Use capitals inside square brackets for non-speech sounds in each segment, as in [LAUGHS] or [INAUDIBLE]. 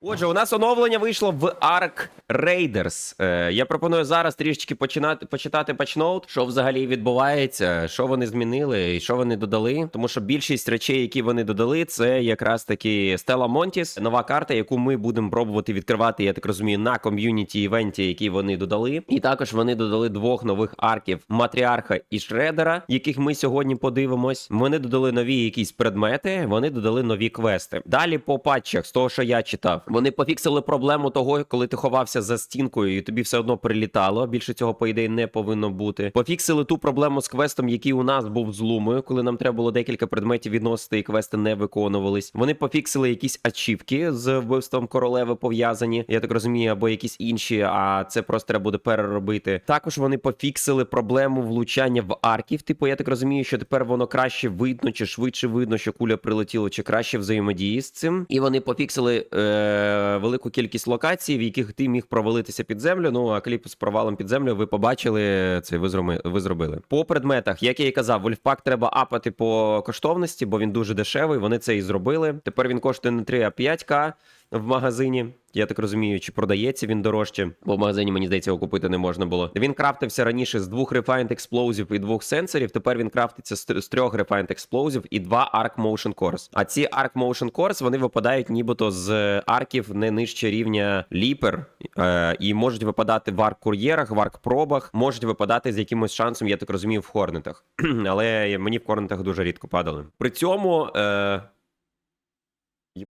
Отже, у нас оновлення вийшло в Ark Raiders. Е, я пропоную зараз трішечки починати почитати патчноут, що взагалі відбувається, що вони змінили і що вони додали. Тому що більшість речей, які вони додали, це якраз таки Stella Montis, нова карта, яку ми будемо пробувати відкривати, я так розумію, на ком'юніті івенті, які вони додали. І також вони додали двох нових арків Матріарха і Шредера, яких ми сьогодні подивимось. Вони додали нові якісь предмети, вони додали нові квести. Далі по патчах, з того, що я читав, вони пофіксили проблему того, коли ти ховався за стінкою, і тобі все одно прилітало. Більше цього, по ідеї, не повинно бути. Пофіксили ту проблему з квестом, який у нас був з лумою, коли нам треба було декілька предметів відносити, і квести не виконувались. Вони пофіксили якісь ачівки з вбивством королеви пов'язані. Я так розумію, або якісь інші, а це просто треба буде переробити. Також вони пофіксили проблему влучання в арків. Типу, я так розумію, що тепер воно краще видно, чи швидше видно, що куля прилетіла, чи краще взаємодії з цим. І вони пофіксили е- велику кількість локацій, в яких ти міг провалитися під землю. Ну а кліп з провалом під землю ви побачили це. Ви зробили по предметах. Як я і казав, вольфпак треба апати по коштовності, бо він дуже дешевий. Вони це і зробили. Тепер він коштує не 3, а 5к в магазині. Я так розумію, чи продається він дорожче, бо в магазині, мені здається, його купити не можна було. Він крафтився раніше з двох Refined Explosive і двох сенсорів. Тепер він крафтиться з, трьох Refined Explosive і два Arc Motion Cores. А ці Arc Motion Cores, вони випадають нібито з арків не нижче рівня Ліпер, е, і можуть випадати в арк кур'єрах, в арк пробах, можуть випадати з якимось шансом, я так розумію, в хорнетах. [CLEARS THROAT] Але мені в хорнетах дуже рідко падали. При цьому. Е...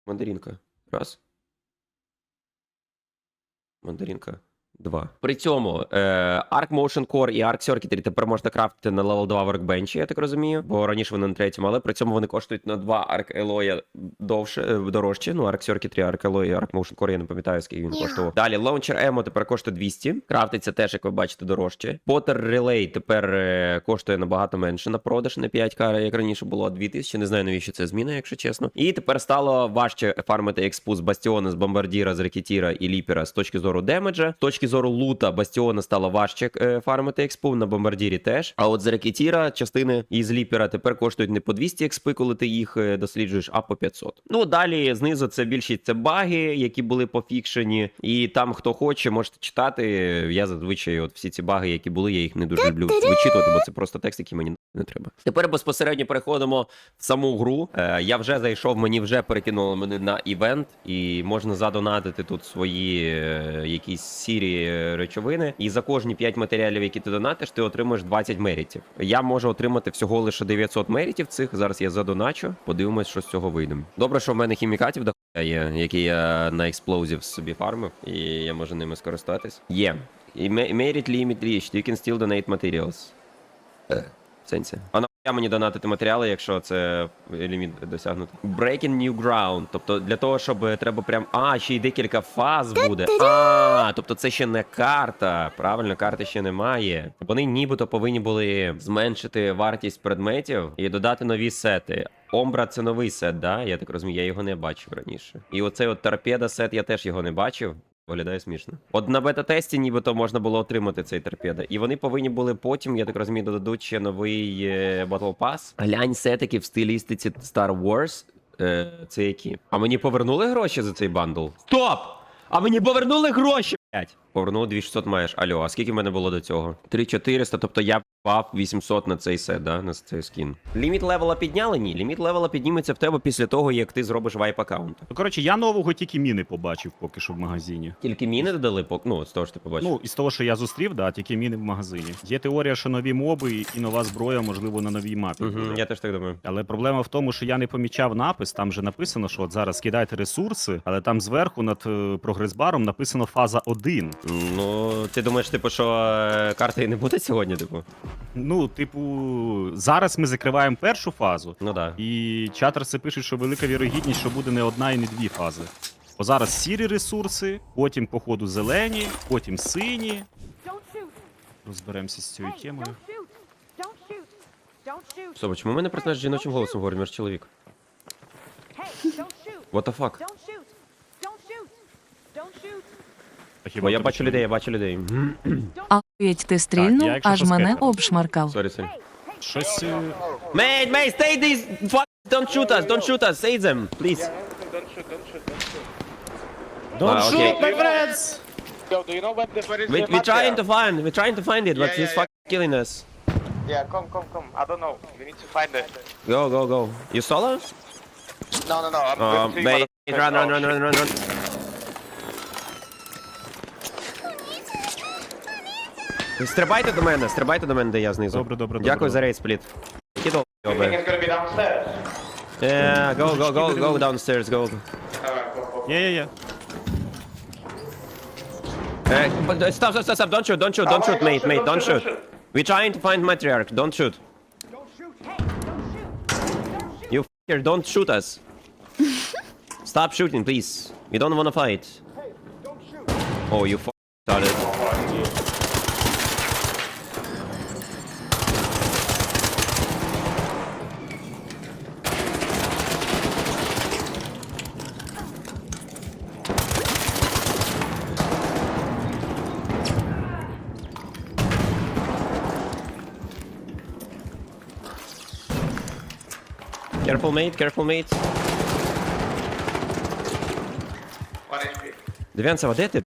Мандарінка. Раз. Мандарінка. Два. При цьому е, Arc Motion Core і Arc Circuitry тепер можна крафтити на level 2 workbench, я так розумію, бо раніше вони на третьому, але при цьому вони коштують на 2 Arc Alloy довше, е, дорожче. Ну, Arc Circuitry, Arc Alloy і Arc Motion Core, я не пам'ятаю, скільки він коштував. Далі Launcher Ammo тепер коштує 200. Крафтиться теж, як ви бачите, дорожче. Potter Relay тепер е, коштує набагато менше на продаж, не 5к, як раніше було 2000. Не знаю, навіщо це зміна, якщо чесно. І тепер стало важче фармити експу з Бастіона, з Бомбардіра, з Рекетіра і Ліпера з точки зору демеджа. З точки зору лута Бастіона стало важче е, фармити експу, на Бомбардірі теж. А от з Рекетіра частини із Ліпера тепер коштують не по 200 експи, коли ти їх е, досліджуєш, а по 500. Ну далі знизу це більшість це баги, які були пофікшені. І там хто хоче, можете читати. Я зазвичай, от всі ці баги, які були, я їх не дуже люблю вичитувати, бо це просто текст, який мені не треба. Тепер безпосередньо переходимо в саму гру. Е, я вже зайшов, мені вже перекинули мене на івент, і можна задонатити тут свої е, якісь сірі е, речовини. І за кожні 5 матеріалів, які ти донатиш, ти отримуєш 20 мерітів. Я можу отримати всього лише 900 мерітів цих. Зараз я задоначу. Подивимось, що з цього вийде. Добре, що в мене хімікатів дохуя є, які я на експлозів собі фармив, і я можу ними скористатись. Є. І Merit limit reached. You can still donate materials. Е, В сенсі. А нахуя мені донатити матеріали, якщо це ліміт досягнути? Breaking new ground. Тобто для того, щоб треба прям. А, ще й декілька фаз буде. А, тобто це ще не карта. Правильно, карти ще немає. Вони нібито повинні були зменшити вартість предметів і додати нові сети. Омбра це новий сет, да? Я так розумію, я його не бачив раніше. І оцей от торпеда сет я теж його не бачив. Виглядає смішно. От на бета-тесті нібито можна було отримати цей торпеда. І вони повинні були потім, я так розумію, додадуть ще новий е, Battle Pass. Глянь сетики в стилістиці Star Wars. Е, це які? А мені повернули гроші за цей бандл? Стоп! А мені повернули гроші! Блять. Повернули 2600 маєш. Алло, а скільки в мене було до цього? 3400, тобто я впав 800 на цей сет, да? На цей скін. Ліміт левела підняли? Ні. Ліміт левела підніметься в тебе після того, як ти зробиш вайп аккаунт. Ну, коротше, я нового тільки міни побачив поки що в магазині. Тільки міни додали, пок- ну, з того, що ти побачив. Ну, із того, що я зустрів, да, тільки міни в магазині. Є теорія, що нові моби і нова зброя, можливо, на новій мапі. Угу, я теж так думаю. Але проблема в тому, що я не помічав напис. Там же написано, що от зараз кидайте ресурси, але там зверху над е, прогрес-баром написано фаза 1. Ну, ти думаєш, типу, що е, карти і не буде сьогодні, типу? Ну, типу, зараз ми закриваємо першу фазу, Ну да. і чатерси пишуть, що велика вірогідність, що буде не одна і не дві фази. Бо зараз сірі ресурси, потім, походу, зелені, потім сині. Don't shoot. Розберемося з цією Hey, темою. don't shoot. Don't shoot. Don't shoot. Стоп, а чому персонаж з жіночим голосом говорить, ми чоловік? Hey, don't shoot. What the fuck? Don't shoot. Don't shoot. Don't shoot. А хіба Бо я бачу людей, я бачу людей. Ахуєть ти стрільнув, я якщо аж що мене скепер. обшмаркав. Сорі, сорі. Щось. е, Mate, mate, stay these fuck Don't shoot us, don't shoot us, save them, please. Don't Ah, shoot, okay. my friends! Yo, do you know what the, where is We, the we're trying to matriarch? find, we're trying to find it, but Yeah, he's yeah, fucking killing us. Yeah, come, come, come. I don't know. We need to find it. Go, go, go. You solo? No, no, no. I'm Um, going to wait, run, run, run, run, run, run. Стрибайте до мене, стрибайте до мене, де я знизу. Добре, добре, Дякую добре, за рейд спліт. Які You think долбоби. it's gonna be downstairs? Yeah, go, go, go, go downstairs, go. Alright, go, go. Є, є, є. Uh, but, uh, stop, stop, stop, stop, don't shoot, don't shoot, don't shoot, mate, mate, don't shoot. We're trying to find matriarch, don't shoot. Don't shoot. Hey, don't shoot. Don't shoot. You f***er, don't shoot us. Stop shooting, please. We don't wanna fight. Oh, you f*** started. Careful, mate, careful, mate. Дев'янцева, де ти?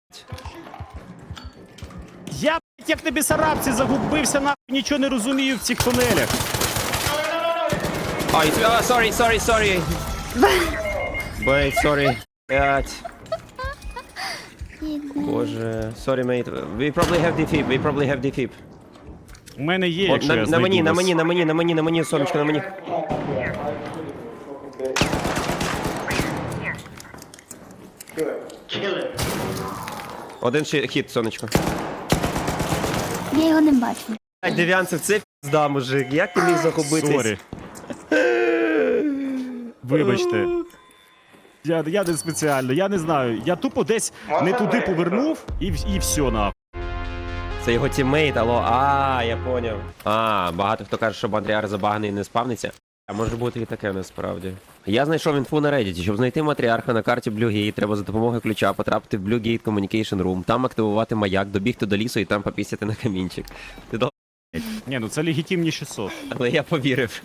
Я, блядь, як на бісарабці загубився, нахуй, нічого не розумію в цих тунелях. Oh, oh, sorry, sorry, sorry. Wait, sorry. Блять. Боже, sorry, mate. We probably have defib, we probably have defib. У мене є, якщо на, я на мені, на вас. мені, на мені, на мені, на мені, сонечко, на мені. Один ще хіт, сонечко. Я його не бачу. Блять, дев'янцев, це пізда, мужик. Як ти міг? Сорі. Вибачте. Я, я не спеціально, я не знаю. Я тупо десь не туди повернув і, і все нахуй. Це його тіммейт, алло. А, я поняв. А, багато хто каже, що матріар забаганий і не спавниться. А може бути і таке насправді. Я знайшов інфу на Reddit. Щоб знайти матріарха на карті Blue Gate, треба за допомогою ключа потрапити в Blue Gate Communication Room, там активувати маяк, добігти до лісу і там попісяти на камінчик. Ти до... Ні, ну це легітимні 600. Але я повірив.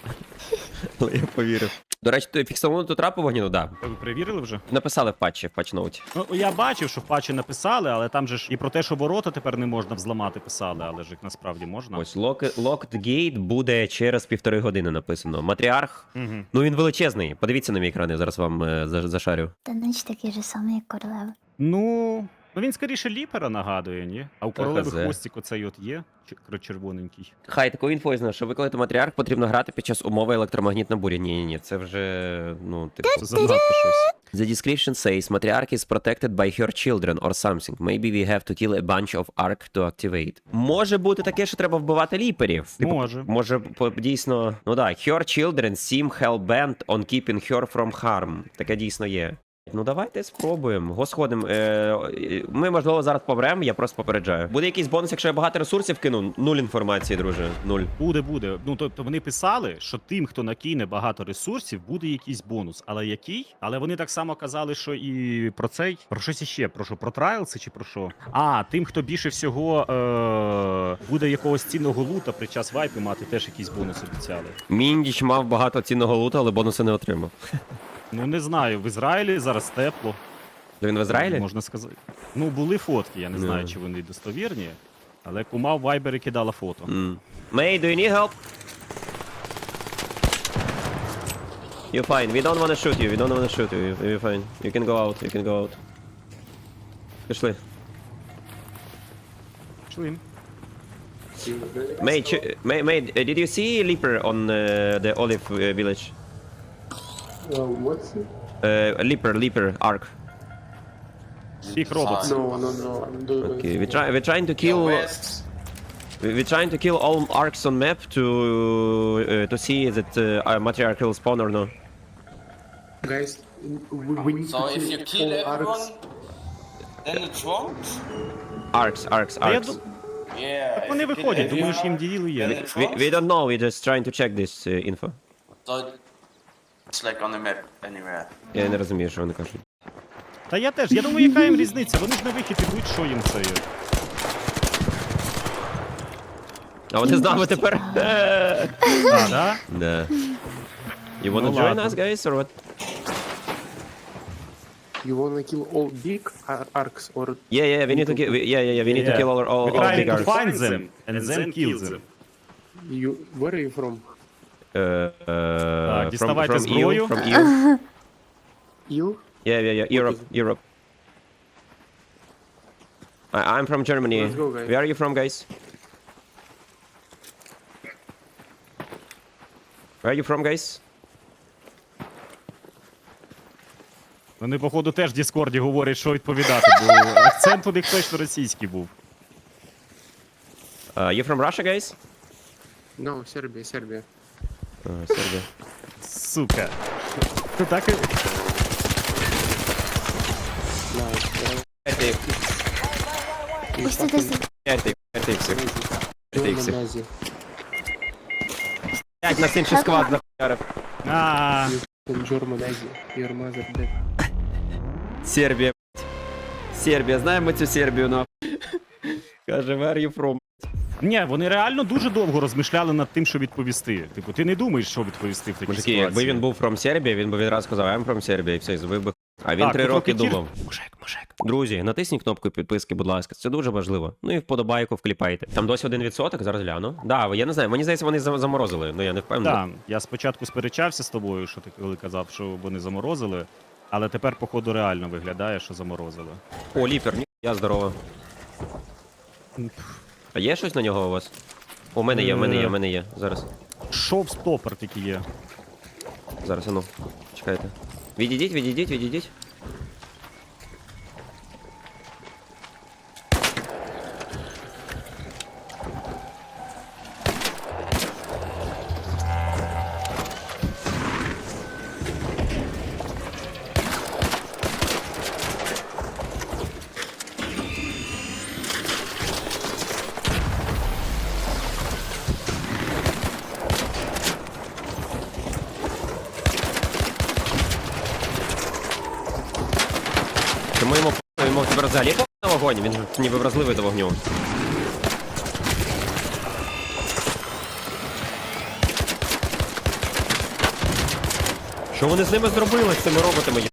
[LAUGHS] Але я повірив. До речі, ти фіксовану ту трапу вогняну, да. Ви перевірили вже? Написали в патчі, в патчноуті. Ну, я бачив, що в патчі написали, але там же ж і про те, що ворота тепер не можна взламати, писали, але ж їх насправді можна. Ось Lock- Locked Gate буде через півтори години написано. Матріарх. Угу. Ну він величезний. Подивіться на мій екран, я зараз вам е, за- зашарю. Та наче такий же самий, як королева. Ну, ну він скоріше ліпера нагадує, ні? А у королеви хазе. хвостик оцей от є, червоненький. Хай таку інфу я знаю, що викликати матріарх потрібно грати під час умови електромагнітна буря. Ні, ні, ні, це вже ну типу. Це занадто щось. The description says matriarch is protected by her children or something. Maybe we have to kill a bunch of arc to activate. Може бути таке, що треба вбивати ліперів. Типу, Може. Може, по- дійсно, ну да, her children seem hell-bent on keeping her from harm. Таке дійсно є. Ну давайте спробуємо. Го сходимо. Е, ми, можливо, зараз помремо, я просто попереджаю. Буде якийсь бонус, якщо я багато ресурсів кину. Нуль інформації, друже. Нуль. Буде, буде. Ну тобто вони писали, що тим, хто накине багато ресурсів, буде якийсь бонус. Але який? Але вони так само казали, що і про цей, про щось іще, про що? Про трайлси чи про що? А, тим, хто більше всього е- буде якогось цінного лута під час вайпу мати, теж якийсь бонус обіцяли. Міндіч мав багато цінного лута, але бонуси не отримав. Ну не знаю, в Ізраїлі зараз тепло. Він в Ізраїлі? Можна сказати. Ну, були фотки, я не Ну. знаю, чи вони достовірні. Але кума в Вайбері кидала фото. Mm. May, do you need help? You're fine. We don't wanna shoot you. We don't wanna shoot you. You- You're fine. You can go out. You can go out. Пішли. Пішли. May, ch- May, May, uh, did you see Leaper on uh, the Olive uh, Village? Uh, what's it? Uh, leaper, leaper, arc. Sick robots. No, no, no. I'm doing Okay, we try. We're trying to kill. We're trying to kill all arcs on map to uh, to see that uh, our matriarchal spawn or no. Guys, we, we need So to if you kill all arcs. everyone, then it's wrong? Arcs, arcs, arcs. Yeah. if Вони kill виходять, думаю, що їм everyone, є. We, we don't know. We're just trying to check this uh, info. So it's like on the map anywhere. Я не розумію, що вони кажуть. Та я теж. Я думаю, яка їм різниця? Вони ж на вихід ідуть, що їм це є. А вони з нами тепер. А, да? Да. You wanna Ну join ладно. us, guys, or what? You wanna kill all big ar- arcs or Yeah, yeah, we need to kill. Yeah, yeah, yeah, we need to Yeah. kill all, all, We all try big to arcs. find them and then kill them. you? Where are you from? Uh, uh, from, діставайте from зброю. EU, from EU. You? Yeah, yeah, yeah, Europe. Europe. I, I'm from Germany. Let's go, guys. Where are you from, guys? Where are you from, guys? Вони, походу, теж в Діскорді говорять, що відповідати, бо акцент у них точно російський був. Uh, you from Russia, guys? No, Serbia, Serbia. Uh, Serbia. Сука. Ти так і... Nice. Uh, П'ятий, Ось тут ось тут. п'ятий, п'ятий всіх. П'ятий German всіх. Nazi. П'ять нас інший склад захуярив. А, In German Nazi. Your mother dead. Сербія. блядь. Сербія, знаємо цю Сербію, нахуй. Каже, where are you from? Ні, вони реально дуже довго розмишляли над тим, що відповісти. Типу, ти не думаєш, що відповісти в такій Мужики, ситуації. якби він був from Сербія, він би відразу сказав, I'm from Serbia, і все, і би. А він Так, три ну, роки трохи думав. Мужик, мужик. Друзі, натисніть кнопку підписки, будь ласка, це дуже важливо. Ну і вподобайку вкліпайте. Там досі один відсоток, зараз гляну. Да, я не знаю, мені здається, вони за- заморозили, ну я не впевнений. Так, я спочатку сперечався з тобою, що ти коли казав, що вони заморозили, але тепер, походу, реально виглядає, що заморозили. О, ліпер, ні, я здорово. А є щось на нього у вас? У мене є, у мене є, у мене є. Зараз. Шов стопор тільки є. Зараз, а ну. Чекайте. Відійдіть, відійдіть, відійдіть. Взагалі п- на вогонь? Він ніби вразливий до вогню. Що вони з ними зробили, з цими роботами? є-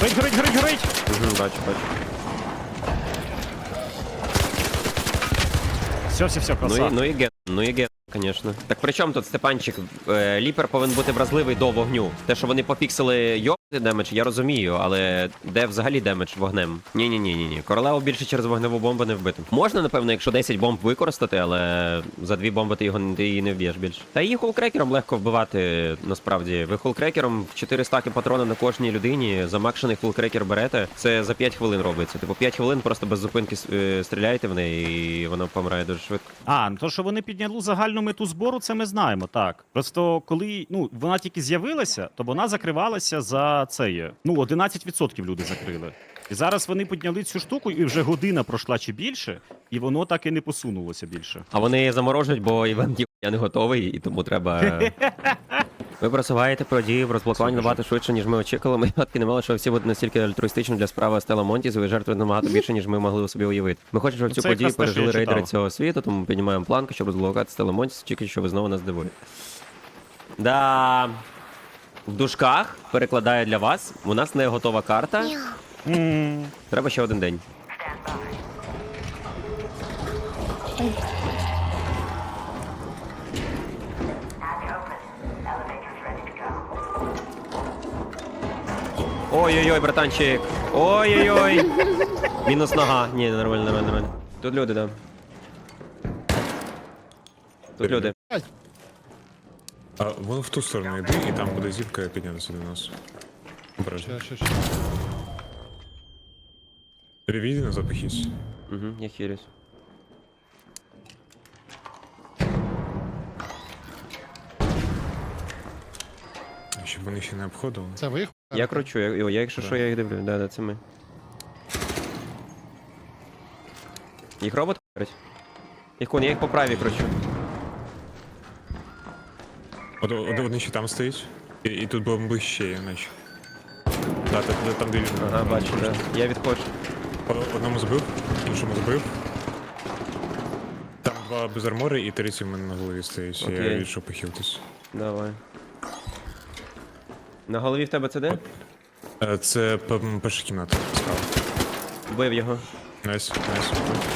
Горить, горить, горить, горить! Угу, бачу, бачу. Все, все, все, Ну і, ну і ген, ну і ген, звісно. Так при чому тут Степанчик? Е, Ліпер повинен бути вразливий до вогню. Те, що вони попіксели йобати демедж, я розумію, але де взагалі демедж вогнем? Ні, ні, ні, ні, ні. Королеву більше через вогневу бомбу не вбити. Можна, напевно, якщо 10 бомб використати, але за дві бомби ти його ти її не вб'єш більше. Та її холкрекером легко вбивати, насправді. Ви холкрекером 4 стаки патрона на кожній людині, замакшений холкрекер берете. Це за 5 хвилин робиться. Типу 5 хвилин просто без зупинки е, стріляєте в неї, і вона помирає дуже швидко. А, ну то, що вони підняли загальну мету збору, це ми знаємо, так. Просто коли ну, вона тільки з'явилася, то вона закривалася за це. Ну, 11% люди закрили. І зараз вони підняли цю штуку, і вже година пройшла чи більше, і воно так і не посунулося більше. А вони заморожують, бо івент я не готовий, і тому треба. [LAUGHS] Ви просуваєте події в розблокуванні набагато швидше, ніж ми очікували. Ми гадки не мали, що всі будуть настільки альтруїстичні для справи Стела Монтіз, і ви жертвуєте набагато більше, ніж ми могли собі уявити. Ми хочемо, щоб Ну, цю це подію пережили рейдери читав. цього світу, тому піднімаємо планку, щоб розблокувати Стела Монтіз, тільки що ви знову нас здивуєте. Да. В дужках перекладаю для вас. У нас не готова карта. Треба ще один день. Ой-ой-ой, братанчик. Ой-ой-ой. Мінус нога. Ні, нормально, нормально, нормально. Тут люди, да. Тут люди. А вон в ту сторону йди, і там буде зірка піднятися до нас. Обережно. Перевійди назад похід. Угу, я хірюсь. Щоб вони ще не обходили. Це ви? Я кручу, я, я якщо що, я їх дивлю. Да, да, це ми. Їх робот харить? Їх кон, я їх по правій кручу. От, от, вони ще там стоїть. І, і тут бомби ще наче. Да, там, там, він. Ага, бачу, да. Я відходжу. О- Одному збив, іншому збив. Там два без армори і третій в мене на голові стоїть. Я Окей. відійшов похилитись. Давай. На голові в тебе це де? Е, Це п- перша кімната. Справа. Вбив його. Найс, найс.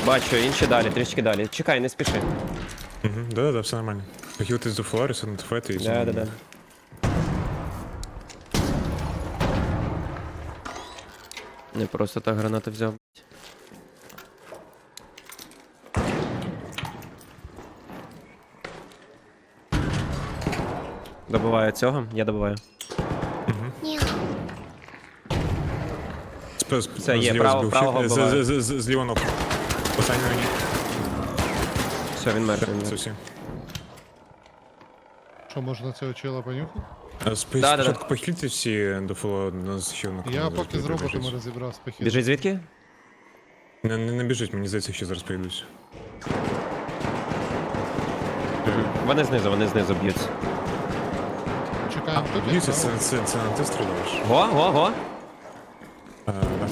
Бачу, інші далі, трішки далі. Чекай, не спіши. Угу. Да-да-да, все нормально. Похилитись до Флоріса, на тфети і Да, да, да. Не просто так гранату взяв. Добиваю цього, я добиваю. Сп- сп- Це є, зліва право- збив. правого З- вбиваю. з- з- Зліва ног. Останній мені. Все, він мертвий. він Це мертвий. всі. Що можна цього чела понюхати? Е, спи- Да, да, да. Спочатку похильте всі до фоло на ще Я поки з роботами розібрався похід. Біжить звідки? Не, не, не біжить, мені здається, що зараз прийдуть. Вони знизу, вони знизу б'ються. Чекаємо тут. Б'ються, як це, це, це не ти стріляєш. Го, го, го. А, да.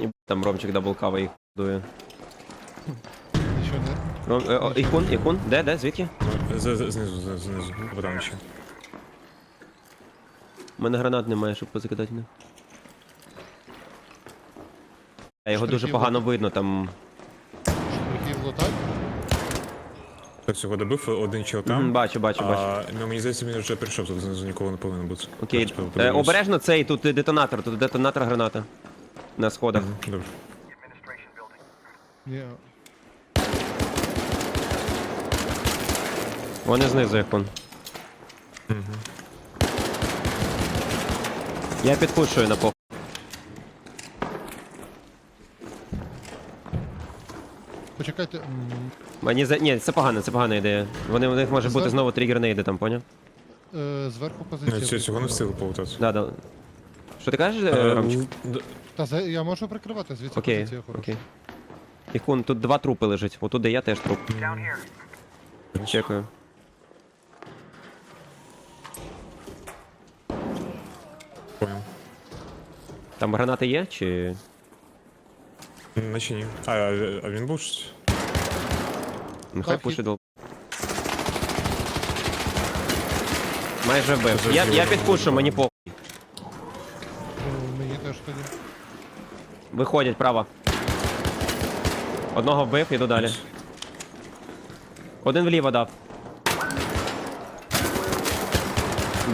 І там Ромчик даблкава їх дує. Нічого не. Ром, е, о, ікун, ікун, де, де, звідки? З- з- Знизу, з- знизу, бо там ще. У мене гранат немає, щоб позакидати. Не. А його дуже Штрихів погано видно, там. Штрихів лутать. Так всього добив, один чел Мгм, там. Бачу, бачу, бачу. А, ну, мені здається, він вже прийшов, тут знизу нікого не повинно бути. Окей. Зараз Е, подивлюсь. обережно цей, тут детонатор, тут детонатор граната. На сходах. Мгм, Добре. Ні. Вони знизу ікун. Я підпушую на пох. Почекайте. м, Мені за. Ні, це погано, це погана ідея. Вони у них може бути знову тригернейди там, поняв? е, Зверху позиція. цього- Цього не встигли полутати. Да, да. Що ти кажеш, е, Е, д- Та за- я можу прикривати, звідси Окей, позиція хороша. окей. Ікун, тут два трупи лежать. Отут де я теж труп. Чекаю. Понял. Там гранати є чи. Наче ні. А, а, а він був? Нехай Так, пушить дол. Майже вбив. Це Я, я підпушу, мені по. Ну, Мені теж тоді. Виходять, право. Одного вбив, іду далі. Один вліво дав.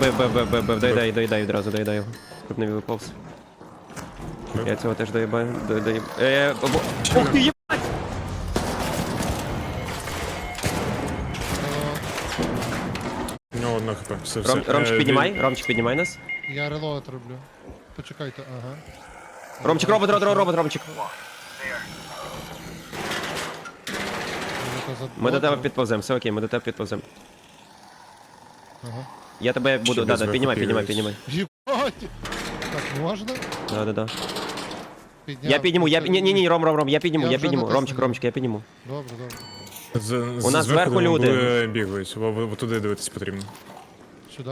Бив, бив, бив, бив, бив, доїдай, доїдай відразу, доїдай його. Щоб не виповз. Я цього теж доїбаю. До- доїб- Е, бо- Ух ти, єбать! Е, У нього одна хп. Все, все. Ром, Ромчик, Е, піднімай, Ромчик, піднімай нас. Я релоад роблю. Почекайте, ага. Робчик, робот, робот, робот, Ромчик. Ми до тебе підповземо, все окей, ми до тебе підповземо. Ага. Я тебе буду. Ще Да, без да, піднімай, піднімай, вихопілюсь. піднімай. Єбать! Так, можна? Да, да, да. Підняв. Я підніму, я ні, ні, ні, Ром, Ром, Ром, я підніму, Я я вже підніму. натиснув. Ромчик, Ромчик, я підніму. Добре, добре. З, У нас зверху люди. бігають, бо, бо туди дивитись потрібно. Сюди?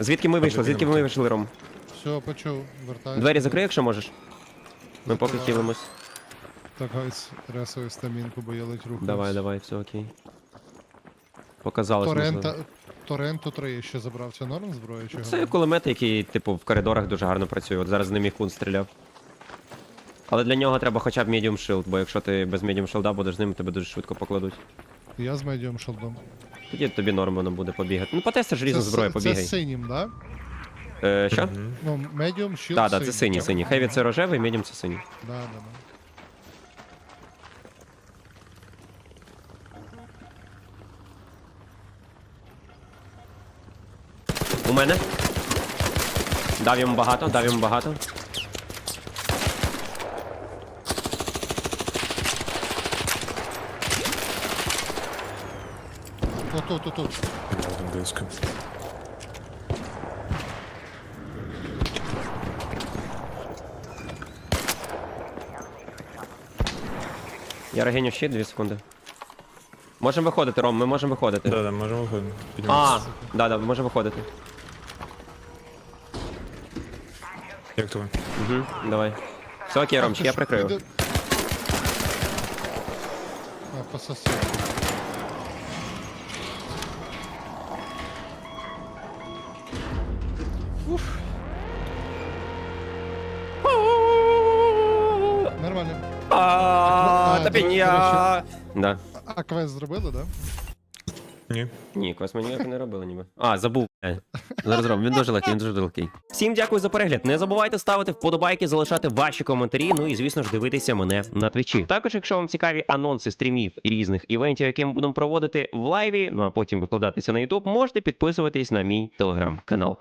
Звідки ми вийшли? Звідки ми вийшли, Ром? Все, почув. Вертаюся. Двері закрий, якщо можеш. Ми поки хілимось. Так, гайс, ресую стамінку, бо я ледь рухаюсь. Давай, давай, все окей. Показалось, Торрента, можливо. Торренту 3 ще забрав. Це норм зброя чи Це говно? кулемет, який, типу, в коридорах дуже гарно працює. От зараз з ним і кун стріляв. Але для нього треба хоча б medium shield, бо якщо ти без medium shield будеш з ним, тебе дуже швидко покладуть. Я з медіум шалдом. Тоді тобі норм воно буде побігати. Ну, потестиш різну Це, зброю, побігай. це синім, да? Е, що? Ну, медіум, щит Так, так, це синій, синій. Хеві це рожевий, medium це синій. Да, да, да. У мене. Дав йому багато, дав йому багато. Отут, отут. Там близько. Я регеню щит, 2 секунди. Можемо виходити, Ром, ми можемо виходити. Да, да, можемо виходити. А, Підніматися. да, да, можемо виходити. Як твоє? Угу, давай. Все окей, Ромчик, я прикрию. Іди- А, та до- до. Да. А квест зробили, да? Ні. Ні, квест ми ніяк не робили ніби. А, забув. Е, Зараз зробимо. Він дуже легкий, він дуже легкий. Всім дякую за перегляд. Не забувайте ставити вподобайки, залишати ваші коментарі. Ну і звісно ж дивитися мене на твічі. Також, якщо вам цікаві анонси стрімів і різних івентів, які ми будемо проводити в лайві, ну а потім викладатися на YouTube, можете підписуватись на мій телеграм-канал.